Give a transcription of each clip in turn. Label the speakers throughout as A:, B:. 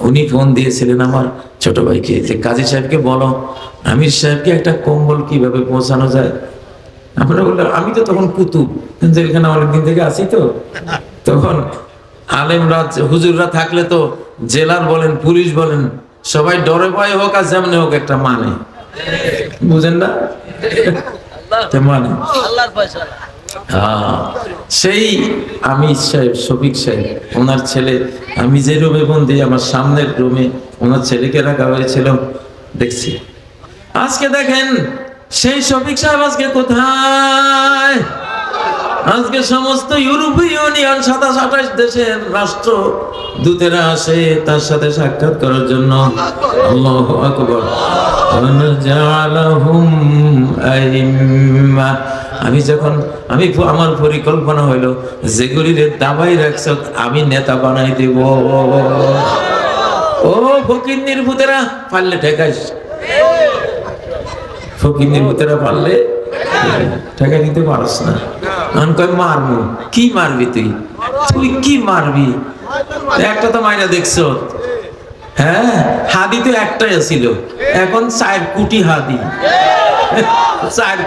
A: উনি ফোন দিয়েছিলেন আমার ছোট ভাইকে যে কাজী সাহেবকে বলো আমির সাহেবকে একটা কম্বল কীভাবে পৌঁছানো যায়? আমরা বললাম আমি তো তখন কুতুব। কিন্তু এখানে অনেকদিন থেকে আছি তো। তখন আলেমরা হুজুররা থাকলে তো জেলার বলেন পুলিশ বলেন সবাই ডরে ভয়ে হোক আর যেমনি হোক একটা মানে। বুঝেন না? মানে।
B: আল্লাহর
A: সেই আমি সাহেব, শফিক সাহেব, ওনার ছেলে, আমি যে রুমে বন্দি, আমার সামনের রুমে ওনার ছেলেকে রাখা হয়েছিল। দেখছি। আজকে দেখেন, সেই শফিক সাহেব আজকে কোথায়? আজকে সমস্ত ইউরোপীয় ইউনিয়ন সাতাশ আঠাশ দেশের রাষ্ট্র দূতেরা আসে তার সাথে সাক্ষাৎ করার জন্য। আল্লাহু আকবার। আমি যখন, আমি আমার পরিকল্পনা হইল যেগুলির দাবাই রাখছ, আমি নেতা বানাই দেব। ও ফকির নির্ভূতেরা, পারলে ঠেকাইস ফকির নির্ভূতেরা পারলে ঠেকা দিতে পারস না। মারবো কি মারবি তুই? তুই কি মারবি? একটা তো মাইনা দেখছ। হ্যাঁ হাদি তো একটাই ছিল এখন চার কোটি হাদি। চার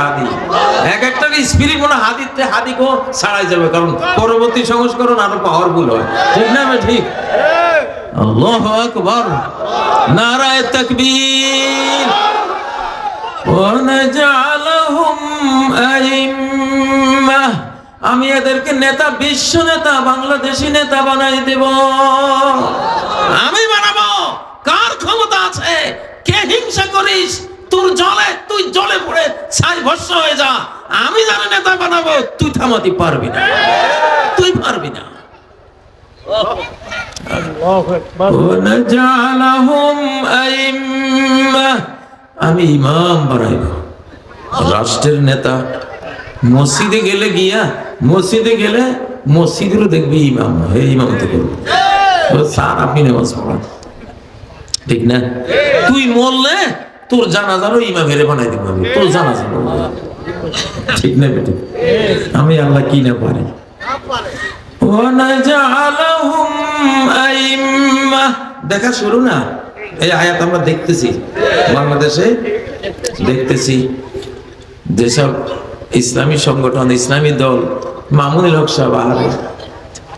A: হাদি এক একটা হাদিতে ছাড়াই যাবে, কারণ পরবর্তী সংস্করণ ঠিক না ঠিক নারায় আমি এদেরকে নেতা, বিশ্ব নেতা, বাংলাদেশি নেতা বানাই দেব। আমি বানাবো। কার ক্ষমতা আছে? কে হিংসা করিস? তোর জলে তুই জলে পড়ে ছাই ভস্য হয়ে যা। আমি জানি নেতা বানাবো তুই থামাতে পারবি না। তুই পারবি না। আমি ইমাম বানাইব। রাষ্ট্রের নেতা। মসজিদে গেলে গিয়া মসজিদে গেলে মসজিদেরও দেখবি ইমাম। হে ইমামতে দেখবি স্যার আপনি নেওয়া ঠিক না? তুই মরলে তোর জানাজারও ইমামেরে বানাই দিব আমি, তোর জানাজা। ঠিক না বেটি? আমি আল্লাহ কি না পারি? দেখা শুরু না? এই আয়াত আমরা দেখতেছি। বাংলাদেশে দেখতেছি যেসব ইসলামী সংগঠন, ইসলামী দল, মামুনুল হক সাহেব আহারে,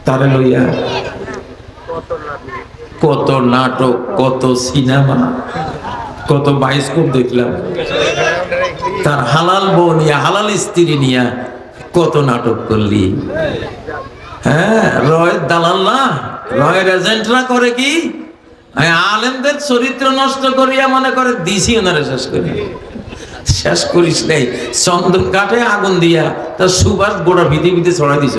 A: তারে লইয়া কত নাটক, কত সিনেমা কত বাইস্কোপ দেখলাম। তার হালাল বউ নিয়ে, হালাল স্ত্রী নিয়ে কত নাটক করলি। হ্যাঁ রয়ের দালাল না? রয়ের এজেন্টরা করে কি? আলেমদের চরিত্র নষ্ট করিয়া মনে করে দিছি ওনারা শেষ করি। শেষ করিস নাই। চন্দন কাঠে আগুন দিয়া তার সুবাস গোড়া ভিতে ছড়াই দিছ।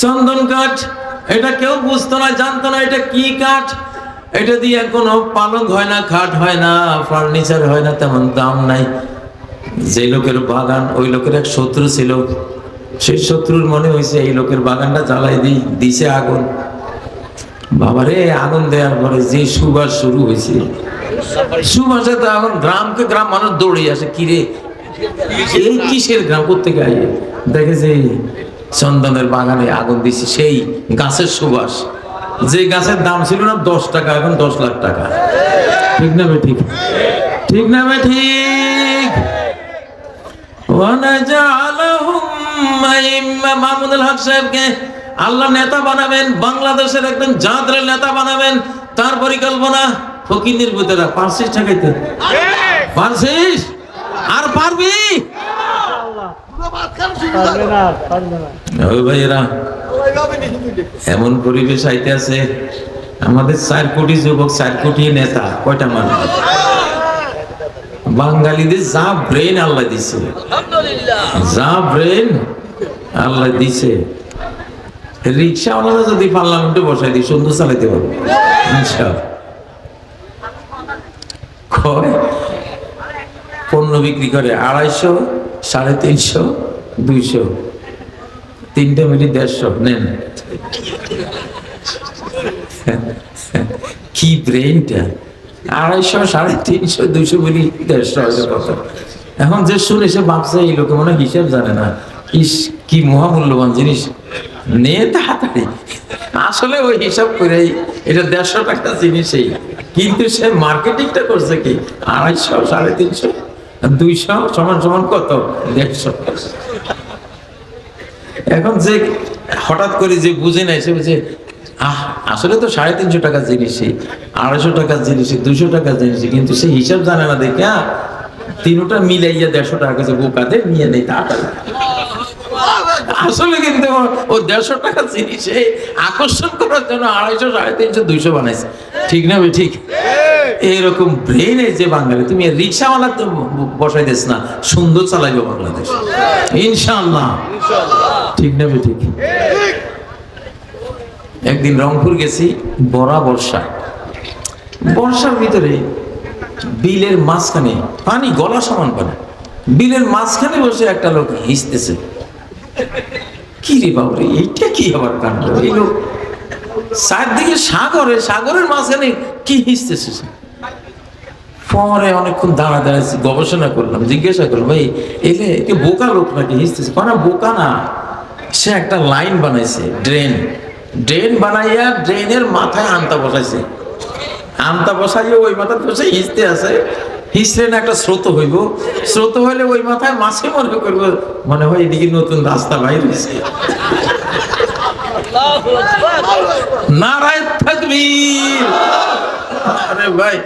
A: চন্দন কাঠ, এটা কেউ বুঝতো না, জানতো না এটা কি কাঠ? এটা দিয়ে কোনো পালক হয় না খাট হয় না ফার্নিচার হয় না, তেমন দাম নাই। যে লোকের বাগান, ওই লোকের এক শত্রু ছিল। সেই শত্রুর মনে হয়েছে, এই লোকের বাগানটা জ্বালাই দিই, দিছে আগুন। বাবারে, আগুন দেওয়ার পরে যে সুবাস শুরু হয়েছে। সুবাসে তো এখন গ্রামকে গ্রাম মানুষ দৌড়ে আসে কিরে এই কিসের গ্রাম? করতে আইয়ে দেখে যে চন্দনের বাগানে আগুন দিছে, সেই গাছের সুবাস। যে গাছের দাম ছিল না দশ টাকা, এখন দশ লাখ টাকা। ঠিক না ঠিক ঠিক না ঠিক মাহমুদুল হক সাহেবকে আল্লাহ নেতা বানাবেন, বাংলাদেশের একদম জাদরের নেতা বানাবেন, তার পরিকল্পনা ফকির নির্বুতেরা পারছিস ঠেকাইতে? পারছিস? আর পারবি
C: পারবে না পারবে না
A: ওই এমন পরিবেশ আইতে আছে আমাদের চার কোটি যুবক, চার কোটি নেতা, কয়টা মানুষ? বাঙালিদের যা ব্রেন আল্লাহ দিছে। যা ব্রেন আল্লাহ দিছে। রিক্সাওয়ালা যদি পার্লামেন্টে বসাই দিই সুন্দর চালাইতে পারবে। পণ্য বিক্রি করে আড়াইশো সাড়ে তিনশো, দুইশো। তিনটে মিলি দেড়শো, নেন। কি ব্রেনটা আড়াইশো, সাড়ে তিনশো, দুইশো মিলি দেড়শো হাজার কত? এখন যে শুনে সে ভাবছে, এই লোকে মনে হিসেব জানে না। ইস, কি মহামূল্যবান জিনিস। নিয়ে তাড়াতাড়ি। আসলে ওই হিসাব করে এটা দেড়শো টাকা জিনিসই। কিন্তু সে মার্কেটিংটা করছে কি? আড়াইশো, সাড়ে তিনশো? দুইশো সমান সমান কত? দেড়শো। এখন যে হঠাৎ করে যে বুঝে নাই সে বুঝে, আহ, আসলে তো সাড়ে তিনশো টাকার জিনিসই, আড়াইশো টাকার জিনিসই দুশো টাকার জিনিসই, কিন্তু সে হিসাব জানে না দেখে তিনোটা মিলাইয়া দেড়শো টাকা কাছে বোকাতে নিয়ে নেই তাড়াতাড়ি। আসলে কিন্তু ও- দেড়শো টাকার জিনিসে আকর্ষণ করার জন্য আড়াইশো, সাড়ে তিনশো, দুইশো বানাইছে। ঠিক না ঠিক? এইরকম ব্রেনে যে বাঙালি তুমি রিক্সাওয়ালা তো বসাই দিস না সুন্দর চালাইবে বাংলাদেশ। ইনশাআল্লাহ। ঠিক না ঠিক একদিন রংপুর গেছি বড়া বর্ষা। বর্ষার ভিতরে বিলের মাঝখানে পানি গলা সমান পানি। বিলের মাঝখানে বসে একটা লোক হিসতেছে। কি রে বাবরে এইটা কি আবার কাণ্ড? এই লোক চারদিকে সাগরে সাগরের মাঝখানে কি হিসতেছে? পরে অনেকক্ষণ দাঁড়া দাঁড়াচ্ছি গবেষণা করলাম, জিজ্ঞাসা করলাম, ভাই এলে কি বোকা লোক নাকি হিসতেছে? না, বোকা না। সে একটা লাইন বানাইছে, ড্রেন। ড্রেন বানাইয়া ড্রেনের মাথায় আনতা বসাইছে। আমতা বসাইয়ে ওই মাথা বসে হিসতে আছে। হিসলে না একটা স্রোত হইব। স্রোত হইলে ওই মাথায় মাছে মনে করব মনে হয় এদিকে নতুন রাস্তা বাইর হয়েছে নারায় থাকবীর আরে ভাই